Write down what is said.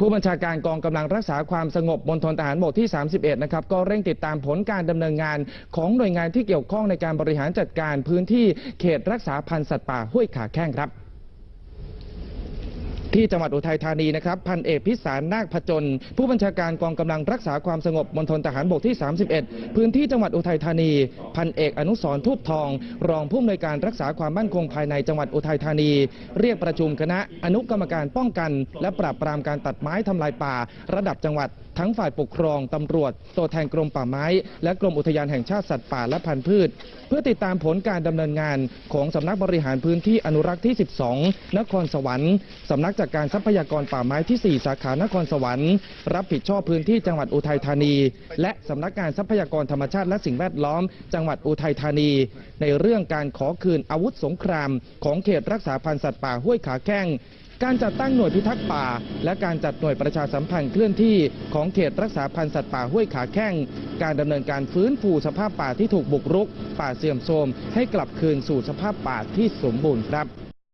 ผู้บัญชาการกองกำลังรักษาความสงบมณฑลทหารบกที่ 31 นะครับ ก็เร่งติดตามผลการดำเนินงานของหน่วยงานที่เกี่ยวข้องในการบริหารจัดการพื้นที่เขตรักษาพันธุ์สัตว์ป่าห้วยขาแข้งครับ ที่จังหวัดอุทัยธานีนะครับพันเอกพิสารนาคพจนผู้บัญชาการกองกำลังรักษาความสงบมณฑลทหารบกที่ 31 พื้นที่จังหวัดอุทัยธานี พันเอกอนุสรทูบทอง รองผู้อำนวยการรักษาความมั่นคงภายในจังหวัดอุทัยธานี เรียกประชุมคณะอนุกรรมการป้องกัน และปราบปรามการตัดไม้ทำลายป่า ระดับจังหวัดทั้งฝ่ายปกครองตำรวจ ตัวแทนกรมป่าไม้ และกรมอุทยานแห่งชาติสัตว์ป่าและพันธุ์พืช เพื่อติดตามผลการดำเนินงานของสำนักบริหารพื้นที่อนุรักษ์ที่ 12 นครสวรรค์สำนักจัดการทรัพยากรป่าไม้ที่ 4 สาขานครสวรรค์รับผิดชอบพื้นที่จังหวัดอุทัยธานี และสำนักงานทรัพยากรธรรมชาติและสิ่งแวดล้อม จังหวัดอุทัยธานี ในเรื่องการขอคืนอาวุธสงคราม ของเขตรักษาพันธุ์สัตว์ป่าห้วยขาแข้งการจัดตั้งหน่วยพิทักษ์ป่า และการจัดหน่วยประชาสัมพันธ์เคลื่อนที่ของเขตรักษาพันธุ์สัตว์ป่าห้วยขาแข้ง การดำเนินการฟื้นฟูสภาพป่าที่ถูกบุกรุก ป่าเสื่อมโทรมให้กลับคืนสู่สภาพป่าที่สมบูรณ์ครับ